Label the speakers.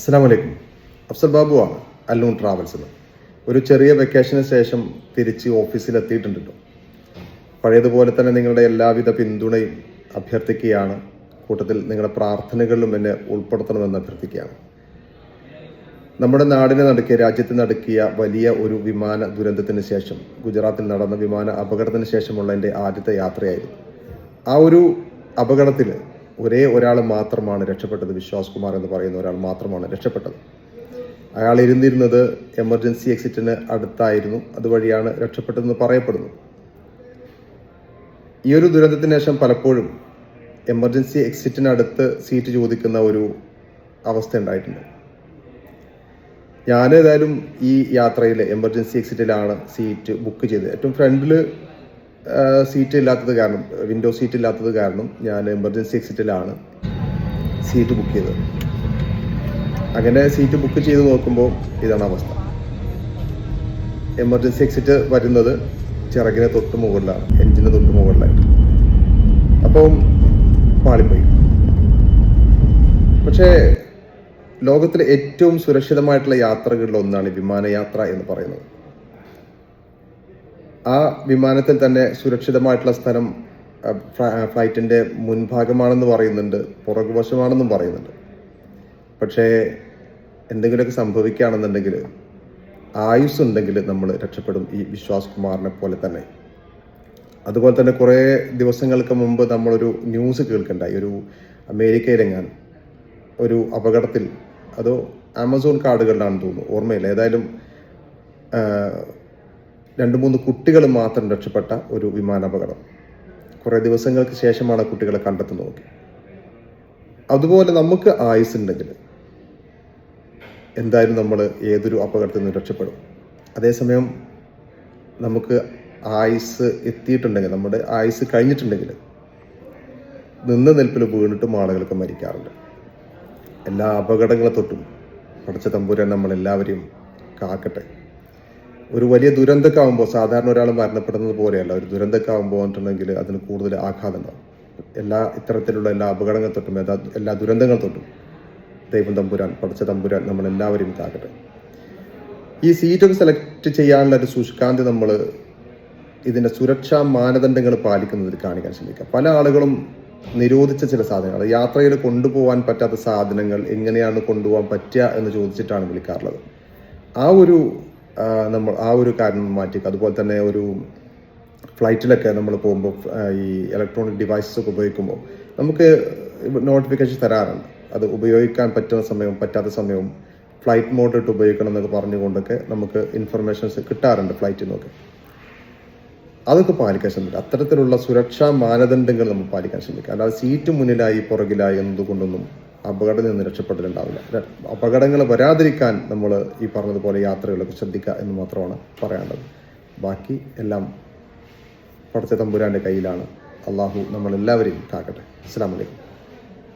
Speaker 1: അസ്സാം വലൈക്കും അഫ്സൽ ബാബുവാണ് അല്ലൂൺ ട്രാവൽസിൽ ഒരു ചെറിയ വെക്കേഷന് ശേഷം തിരിച്ച് ഓഫീസിലെത്തിയിട്ടുണ്ട് എത്തിയിട്ടുണ്ടല്ലോ പഴയതുപോലെ തന്നെ നിങ്ങളുടെ എല്ലാവിധ പിന്തുണയും അഭ്യർത്ഥിക്കുകയാണ്. കൂട്ടത്തിൽ നിങ്ങളുടെ പ്രാർത്ഥനകളിലും എന്നെ ഉൾപ്പെടുത്തണമെന്ന് അഭ്യർത്ഥിക്കുകയാണ്. നമ്മുടെ നാടിനെ നടക്കിയ രാജ്യത്തെ നടക്കിയ വലിയ ഒരു വിമാന ദുരന്തത്തിന് ശേഷം ഗുജറാത്തിൽ നടന്ന വിമാന അപകടത്തിന് ശേഷമുള്ള എന്റെ ആദ്യത്തെ യാത്രയായിരുന്നു. ആ ഒരു അപകടത്തിൽ ഒരേ ഒരാൾ മാത്രമാണ് രക്ഷപ്പെട്ടത് വിശ്വാസ് കുമാർ എന്ന് പറയുന്ന ഒരാൾ മാത്രമാണ് രക്ഷപ്പെട്ടത്. അയാൾ ഇരുന്നിരുന്നത് എമർജൻസി എക്സിറ്റിന് അടുത്തായിരുന്നു അതുവഴിയാണ് രക്ഷപ്പെട്ടതെന്ന് പറയപ്പെടുന്നു. ഈ ഒരു ദുരന്തത്തിന് ശേഷം പലപ്പോഴും എമർജൻസി എക്സിറ്റിനടുത്ത് സീറ്റ് ചോദിക്കുന്ന ഒരു അവസ്ഥ ഉണ്ടായിട്ടുണ്ട്. ഞാൻ ഏതായാലും ഈ യാത്രയിൽ എമർജൻസി എക്സിറ്റിലാണ് സീറ്റ് ബുക്ക് ചെയ്തത്. ഏറ്റവും ഫ്രണ്ടിൽ സീറ്റ് ഇല്ലാത്തത് കാരണം വിൻഡോ സീറ്റ് ഇല്ലാത്തത് കാരണം ഞാൻ എമർജൻസി എക്സിറ്റിലാണ് സീറ്റ് ബുക്ക് ചെയ്തത്. അങ്ങനെ സീറ്റ് ബുക്ക് ചെയ്ത് നോക്കുമ്പോൾ ഇതാണ് അവസ്ഥ. എമർജൻസി എക്സിറ്റ് വരുന്നത് ചിറകിന് തൊട്ട് മുകളിലാണ് എഞ്ചിന് തൊട്ട് മുകളിലായിട്ട്. അപ്പം പാളിപ്പോയി. പക്ഷേ ലോകത്തിലെ ഏറ്റവും സുരക്ഷിതമായിട്ടുള്ള യാത്രകളിൽ ഒന്നാണ് വിമാനയാത്ര എന്ന് പറയുന്നത്. ആ വിമാനത്തിൽ തന്നെ സുരക്ഷിതമായിട്ടുള്ള സ്ഥലം ഫ്ലൈറ്റിന്റെ മുൻഭാഗമാണെന്ന് പറയുന്നുണ്ട് പുറകുവശമാണെന്നും പറയുന്നുണ്ട്. പക്ഷേ എന്തെങ്കിലുമൊക്കെ സംഭവിക്കുകയാണെന്നുണ്ടെങ്കിൽ ആയുസ് ഉണ്ടെങ്കിൽ നമ്മൾ രക്ഷപ്പെടും ഈ വിശ്വാസ് കുമാറിനെ പോലെ തന്നെ. അതുപോലെ തന്നെ കുറേ ദിവസങ്ങൾക്ക് മുമ്പ് നമ്മളൊരു ന്യൂസ് കേൾക്കണ്ടായി ഒരു അമേരിക്കയിലെങ്ങാൻ ഒരു അപകടത്തിൽ അതോ ആമസോൺ കാർഡുകളിലാണെന്ന് തോന്നുന്നു ഓർമ്മയില്ല. ഏതായാലും രണ്ട് മൂന്ന് കുട്ടികൾ മാത്രം രക്ഷപ്പെട്ട ഒരു വിമാനാപകടം. കുറേ ദിവസങ്ങൾക്ക് ശേഷമാണ് കുട്ടികളെ കണ്ടെത്തുന്നത് നോക്കി. അതുപോലെ നമുക്ക് ആയുസ് ഉണ്ടെങ്കിൽ എന്തായാലും നമ്മൾ ഏതൊരു അപകടത്തിൽ നിന്ന് രക്ഷപ്പെടും. അതേസമയം നമുക്ക് ആയുസ് എത്തിയിട്ടുണ്ടെങ്കിൽ നമ്മുടെ ആയുസ് കഴിഞ്ഞിട്ടുണ്ടെങ്കിൽ നിന്ന നിൽപ്പിൽ വീണിട്ടും ആളുകൾക്ക് മരിക്കാറുണ്ട്. എല്ലാ അപകടങ്ങളെ തൊട്ടും പഠിച്ച തമ്പുരാൻ നമ്മളെല്ലാവരെയും കാക്കട്ടെ. ഒരു വലിയ ദുരന്തമൊക്കെ ആകുമ്പോൾ സാധാരണ ഒരാൾ മരണപ്പെടുന്നത് പോലെയല്ല. ഒരു ദുരന്തമൊക്കെ ആകുമ്പോൾ പറഞ്ഞിട്ടുണ്ടെങ്കിൽ അതിന് കൂടുതൽ ആഘാതം എല്ലാ ഇത്തരത്തിലുള്ള എല്ലാ അപകടങ്ങൾ തൊട്ടും എല്ലാ ദുരന്തങ്ങൾ തൊട്ടും ദൈവം തമ്പുരാൻ പഠിച്ച തമ്പുരാൻ നമ്മൾ എല്ലാവരും കാക്കട്ടെ ഈ സീറ്റൊക്കെ സെലക്ട് ചെയ്യാനുള്ള ഒരു സുഷ്കാന്തി നമ്മൾ ഇതിന്റെ സുരക്ഷാ മാനദണ്ഡങ്ങൾ പാലിക്കുന്നതിൽ കാണിക്കാൻ ശ്രമിക്കുക പല ആളുകളും നിരോധിച്ച ചില സാധനങ്ങൾ യാത്രയിൽ കൊണ്ടുപോകാൻ പറ്റാത്ത സാധനങ്ങൾ എങ്ങനെയാണ് കൊണ്ടുപോകാൻ പറ്റുക എന്ന് ചോദിച്ചിട്ടാണ് വിളിക്കാറുള്ളത്. ആ ഒരു നമ്മൾ ആ ഒരു കാര്യം മാറ്റി അതുപോലെ തന്നെ ഒരു ഫ്ലൈറ്റിലൊക്കെ നമ്മൾ പോകുമ്പോൾ ഈ ഇലക്ട്രോണിക് ഡിവൈസസ് ഒക്കെ ഉപയോഗിക്കുമ്പോൾ നമുക്ക് നോട്ടിഫിക്കേഷൻ തരാറുണ്ട്. അത് ഉപയോഗിക്കാൻ പറ്റുന്ന സമയവും പറ്റാത്ത സമയവും ഫ്ലൈറ്റ് മോഡ് ഇട്ട് ഉപയോഗിക്കണം എന്നൊക്കെ പറഞ്ഞുകൊണ്ടൊക്കെ നമുക്ക് ഇൻഫർമേഷൻസ് കിട്ടാറുണ്ട് ഫ്ലൈറ്റിൽ നിന്നൊക്കെ അതൊക്കെ പാലിക്കാൻ ശ്രമിക്കുക. അത്തരത്തിലുള്ള സുരക്ഷാ മാനദണ്ഡങ്ങൾ നമ്മൾ പാലിക്കാൻ ശ്രമിക്കുക. അല്ലാതെ സീറ്റ് മുന്നിലായി പുറകിലായി എന്നതുകൊണ്ടൊന്നും അപകടത്തിൽ നിന്ന് രക്ഷപ്പെട്ടിട്ടുണ്ടാവില്ല അപകടങ്ങൾ വരാതിരിക്കാൻ നമ്മൾ ഈ പറഞ്ഞതുപോലെ യാത്രകളൊക്കെ ശ്രദ്ധിക്കുക എന്ന് മാത്രമാണ് പറയേണ്ടത് ബാക്കി എല്ലാം പടച്ച തമ്പുരാന്റെ കയ്യിലാണ്. അള്ളാഹു നമ്മളെല്ലാവരെയും കാക്കട്ടെ അസ്സാം വലൈക്കും